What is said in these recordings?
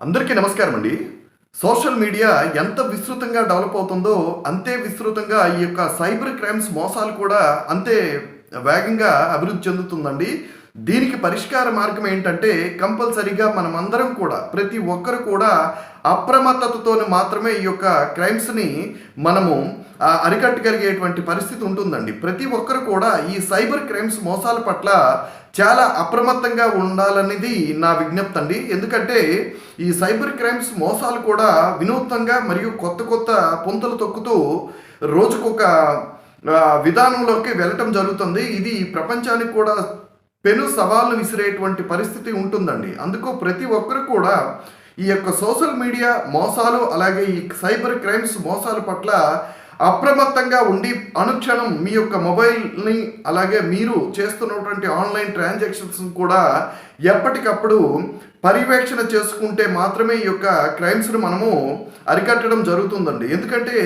అందరికీ నమస్కారం అండి. సోషల్ మీడియా ఎంత విస్తృతంగా డెవలప్ అవుతుందో అంతే విస్తృతంగా ఈ యొక్క సైబర్ క్రైమ్స్ మోసాలు కూడా అంతే వేగంగా అభివృద్ధి చెందుతుందండి. దీనికి పరిష్కార మార్గం ఏంటంటే కంపల్సరీగా మనమందరం కూడా ప్రతి ఒక్కరు కూడా అప్రమత్తతతో మాత్రమే ఈ యొక్క క్రైమ్స్ని మనము అరికట్టగలిగేటువంటి పరిస్థితి ఉంటుందండి. ప్రతి ఒక్కరు కూడా ఈ సైబర్ క్రైమ్స్ మోసాల పట్ల చాలా అప్రమత్తంగా ఉండాలనేది నా విజ్ఞప్తి అండి. ఎందుకంటే ఈ సైబర్ క్రైమ్స్ మోసాలు కూడా వినూత్నంగా మరియు కొత్త కొత్త పుంతలు తొక్కుతూ రోజుకొక విధానంలోకి వెళ్ళటం జరుగుతుంది. ఇది ప్రపంచానికి కూడా పెను సవాళ్ళు విసిరేటువంటి పరిస్థితి ఉంటుందండి. అందుకు ప్రతి ఒక్కరు కూడా ఈ యొక్క సోషల్ మీడియా మోసాలు అలాగే ఈ సైబర్ క్రైమ్స్ మోసాల పట్ల అప్రమత్తంగా ఉండి అనుక్షణం మీ యొక్క మొబైల్ని అలాగే మీరు చేస్తున్నటువంటి ఆన్లైన్ ట్రాన్సాక్షన్స్ కూడా ఎప్పటికప్పుడు పర్యవేక్షణ చేసుకుంటే మాత్రమే ఈ యొక్క క్రైమ్స్ను మనము అరికట్టడం జరుగుతుందండి. ఎందుకంటే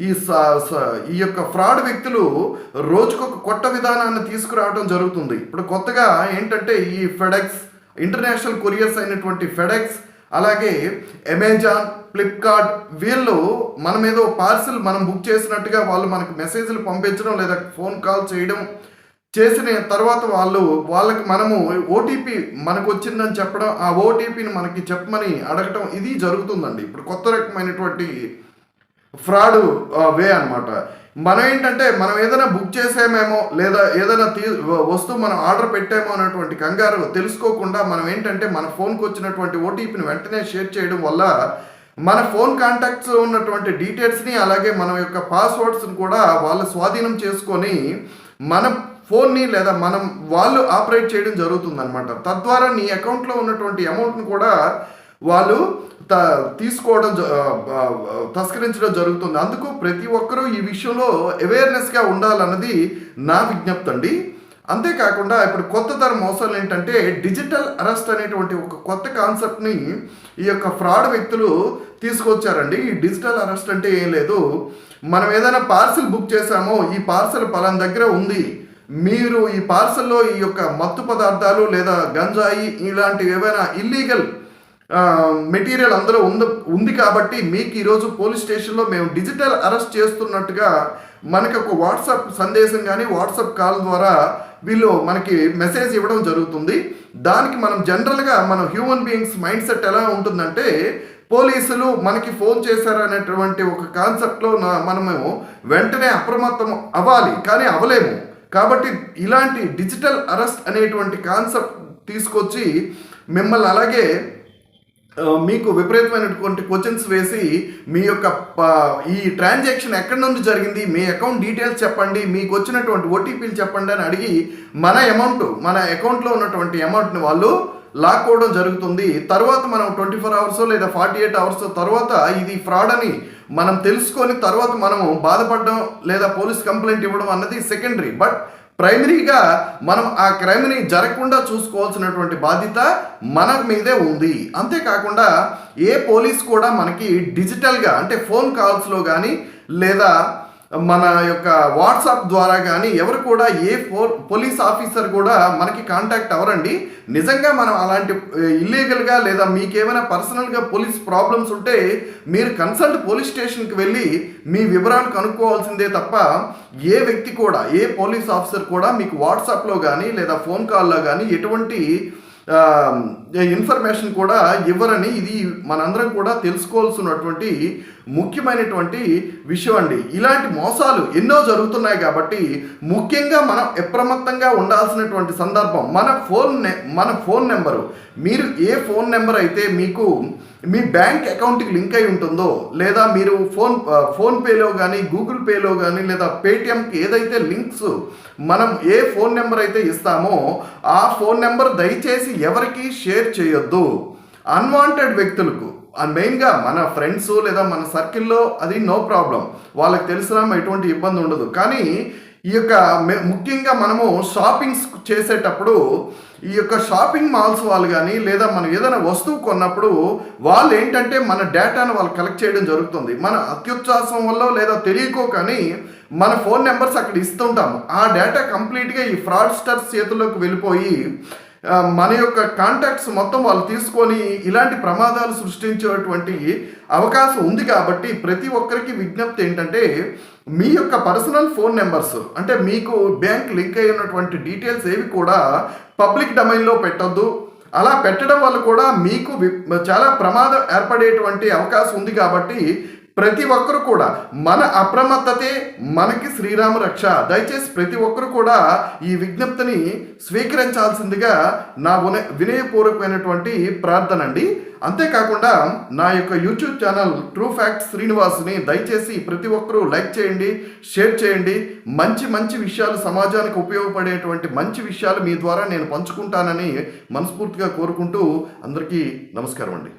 ఈ స- స- ఈ యొక్క ఫ్రాడ్ వ్యక్తులు రోజుకొక కొత్త విధానాన్ని తీసుకురావడం జరుగుతుంది. ఇప్పుడు కొత్తగా ఏంటంటే ఈ ఫెడెక్స్ ఇంటర్నేషనల్ కొరియర్స్ అయినటువంటి ఫెడెక్స్ అలాగే అమెజాన్ ఫ్లిప్కార్ట్ వీళ్ళు మనం ఏదో పార్సిల్ మనం బుక్ చేసినట్టుగా వాళ్ళు మనకు మెసేజ్లు పంపించడం లేదా ఫోన్ కాల్ చేయడం చేసిన తర్వాత వాళ్ళు వాళ్ళకి మనము ఓటీపీ మనకు వచ్చిందని చెప్పడం ఆ ఓటీపీని మనకి చెప్పమని అడగటం ఇది జరుగుతుందండి. ఇప్పుడు కొత్త రకమైనటువంటి ఫ్రాడ్ వే అన్నమాట. మనం ఏంటంటే మనం ఏదైనా బుక్ చేసామేమో లేదా ఏదైనా తీ వస్తువు మనం ఆర్డర్ పెట్టామో అనేటువంటి కంగారు తెలుసుకోకుండా మనం ఏంటంటే మన ఫోన్కి వచ్చినటువంటి ఓటీపీని వెంటనే షేర్ చేయడం వల్ల మన ఫోన్ కాంటాక్ట్స్ ఉన్నటువంటి డీటెయిల్స్ని అలాగే మన యొక్క పాస్వర్డ్స్ని కూడా వాళ్ళు స్వాధీనం చేసుకొని మన ఫోన్ని లేదా మనం వాళ్ళు ఆపరేట్ చేయడం జరుగుతుంది అనమాట తద్వారా నీ అకౌంట్లో ఉన్నటువంటి అమౌంట్ని కూడా వాళ్ళు త తీసుకోవడం జ- తస్కరించడం జరుగుతుంది. అందుకు ప్రతి ఒక్కరూ ఈ విషయంలో అవేర్నెస్గా ఉండాలన్నది నా విజ్ఞప్తి అండి. అంతేకాకుండా ఇప్పుడు కొత్త తరం మోసాలు ఏంటంటే డిజిటల్ అరెస్ట్ అనేటువంటి ఒక కొత్త కాన్సెప్ట్ని ఈ యొక్క ఫ్రాడ్ వ్యక్తులు తీసుకొచ్చారండి. ఈ డిజిటల్ అరెస్ట్ అంటే ఏం లేదు. మనం ఏదైనా పార్సిల్ బుక్ చేసామో ఈ పార్సిల్ పలానా దగ్గర ఉంది. మీరు ఈ పార్సల్లో ఈ యొక్క మత్తు పదార్థాలు లేదా గంజాయి ఇలాంటివి ఏవైనా ఇల్లీగల్ మెటీరియల్ అందులో ఉంది ఉంది కాబట్టి మీకు ఈరోజు పోలీస్ స్టేషన్లో మేము డిజిటల్ అరెస్ట్ చేస్తున్నట్టుగా మనకి ఒక వాట్సాప్ సందేశం కానీ వాట్సాప్ కాల్ ద్వారా వీళ్ళు మనకి మెసేజ్ ఇవ్వడం జరుగుతుంది. దానికి మనం జనరల్గా మనం హ్యూమన్ బీయింగ్స్ మైండ్ సెట్ ఎలా ఉంటుందంటే పోలీసులు మనకి ఫోన్ చేశారనేటువంటి ఒక కాన్సెప్ట్లో నా- మనము వెంటనే అప్రమత్తం అవ్వాలి కానీ అవ్వలేము. కాబట్టి ఇలాంటి డిజిటల్ అరెస్ట్ అనేటువంటి కాన్సెప్ట్ తీసుకొచ్చి మిమ్మల్ని అలాగే మీకు విపరీతమైనటువంటి క్వశ్చన్స్ వేసి మీ యొక్క ఈ ట్రాన్సాక్షన్ ఎక్కడి నుండి జరిగింది మీ అకౌంట్ డీటెయిల్స్ చెప్పండి మీకు వచ్చినటువంటి ఓటీపీలు చెప్పండి అని అడిగి మన అమౌంట్ మన అకౌంట్లో ఉన్నటువంటి అమౌంట్ని వాళ్ళు లాక్కోవడం జరుగుతుంది. తర్వాత మనం ట్వంటీ ఫోర్ అవర్స్ లేదా ఫార్టీ ఎయిట్ అవర్స్ తర్వాత ఇది ఫ్రాడ్ అని మనం తెలుసుకొని తర్వాత మనము బాధపడడం లేదా పోలీస్ కంప్లైంట్ ఇవ్వడం అన్నది సెకండరీ బట్ ప్రైమరీగా మనం ఆ క్రైమ్ని జరగకుండా చూసుకోవాల్సినటువంటి బాధ్యత మన మీదే ఉంది. అంతేకాకుండా ఏ పోలీస్ కూడా మనకి డిజిటల్గా అంటే ఫోన్ కాల్స్లో కానీ లేదా మన యొక్క వాట్సాప్ ద్వారా కానీ ఎవరు కూడా ఏ ఫో పోలీస్ ఆఫీసర్ కూడా మనకి కాంటాక్ట్ అవ్వరండి. నిజంగా మనం అలాంటి ఇల్లీగల్గా లేదా మీకేమైనా పర్సనల్గా పోలీస్ ప్రాబ్లమ్స్ ఉంటే మీరు కన్సల్ట్ పోలీస్ స్టేషన్కి వెళ్ళి మీ వివరాలు కనుక్కోవాల్సిందే తప్ప ఏ వ్యక్తి కూడా ఏ పోలీస్ ఆఫీసర్ కూడా మీకు వాట్సాప్లో కానీ లేదా ఫోన్ కాల్లో కానీ ఎటువంటి ఇన్ఫర్మేషన్ కూడా ఇవ్వరని ఇది మనందరం కూడా తెలుసుకోవాల్సినటువంటి ముఖ్యమైనటువంటి విషయం అండి. ఇలాంటి మోసాలు ఎన్నో జరుగుతున్నాయి కాబట్టి ముఖ్యంగా మనం అప్రమత్తంగా ఉండాల్సినటువంటి సందర్భం మన ఫోన్ మన ఫోన్ నెంబరు. మీరు ఏ ఫోన్ నెంబర్ అయితే మీకు మీ బ్యాంక్ అకౌంట్కి లింక్ అయి ఉంటుందో లేదా మీరు ఫోన్ ఫోన్పేలో కానీ గూగుల్ పేలో కానీ లేదా పేటిఎంకి ఏదైతే లింక్స్ మనం ఏ ఫోన్ నెంబర్ అయితే ఇస్తామో ఆ ఫోన్ నెంబర్ దయచేసి ఎవరికి షేర్ చేయొద్దు. అన్వాంటెడ్ వ్యక్తులకు మెయిన్గా మన ఫ్రెండ్స్ లేదా మన సర్కిల్లో అది నో ప్రాబ్లం. వాళ్ళకి తెలిసినా ఎటువంటి ఇబ్బంది ఉండదు. కానీ ఈ యొక్క ముఖ్యంగా మనము షాపింగ్స్ చేసేటప్పుడు ఈ యొక్క షాపింగ్ మాల్స్ వాళ్ళు కానీ లేదా మనం ఏదైనా వస్తువు కొన్నప్పుడు వాళ్ళు ఏంటంటే మన డేటాను వాళ్ళు కలెక్ట్ చేయడం జరుగుతుంది. మన అత్యుత్సాహం వల్ల లేదా తెలియకో కానీ మన ఫోన్ నెంబర్స్ అక్కడ ఇస్తుంటాము. ఆ డేటా కంప్లీట్గా ఈ ఫ్రాడ్స్టర్స్ చేతుల్లోకి వెళ్ళిపోయి మన యొక్క కాంటాక్ట్స్ మొత్తం వాళ్ళు తీసుకొని ఇలాంటి ప్రమాదాలు సృష్టించేటువంటి అవకాశం ఉంది కాబట్టి ప్రతి ఒక్కరికి విజ్ఞప్తి ఏంటంటే మీ యొక్క పర్సనల్ ఫోన్ నెంబర్స్ అంటే మీకు బ్యాంక్ లింక్ అయి ఉన్నటువంటి డీటెయిల్స్ ఏవి కూడా పబ్లిక్ డొమైన్లో పెట్టొద్దు. అలా పెట్టడం వల్ల కూడా మీకు వి- చాలా ప్రమాదం ఏర్పడేటువంటి అవకాశం ఉంది కాబట్టి ప్రతి ఒక్కరు కూడా మన అప్రమత్తతే మనకి శ్రీరామ రక్ష. దయచేసి ప్రతి ఒక్కరు కూడా ఈ విజ్ఞప్తిని స్వీకరించాల్సిందిగా నా వినయ వినయపూర్వకమైనటువంటి ప్రార్థన అండి అంతేకాకుండా నా యొక్క యూట్యూబ్ ఛానల్ ట్రూ ఫ్యాక్ట్ శ్రీనివాస్ని దయచేసి ప్రతి ఒక్కరూ లైక్ చేయండి షేర్ చేయండి. మంచి మంచి విషయాలు సమాజానికి ఉపయోగపడేటువంటి మంచి విషయాలు మీ ద్వారా నేను పంచుకుంటానని మనస్ఫూర్తిగా కోరుకుంటూ అందరికీ నమస్కారం అండి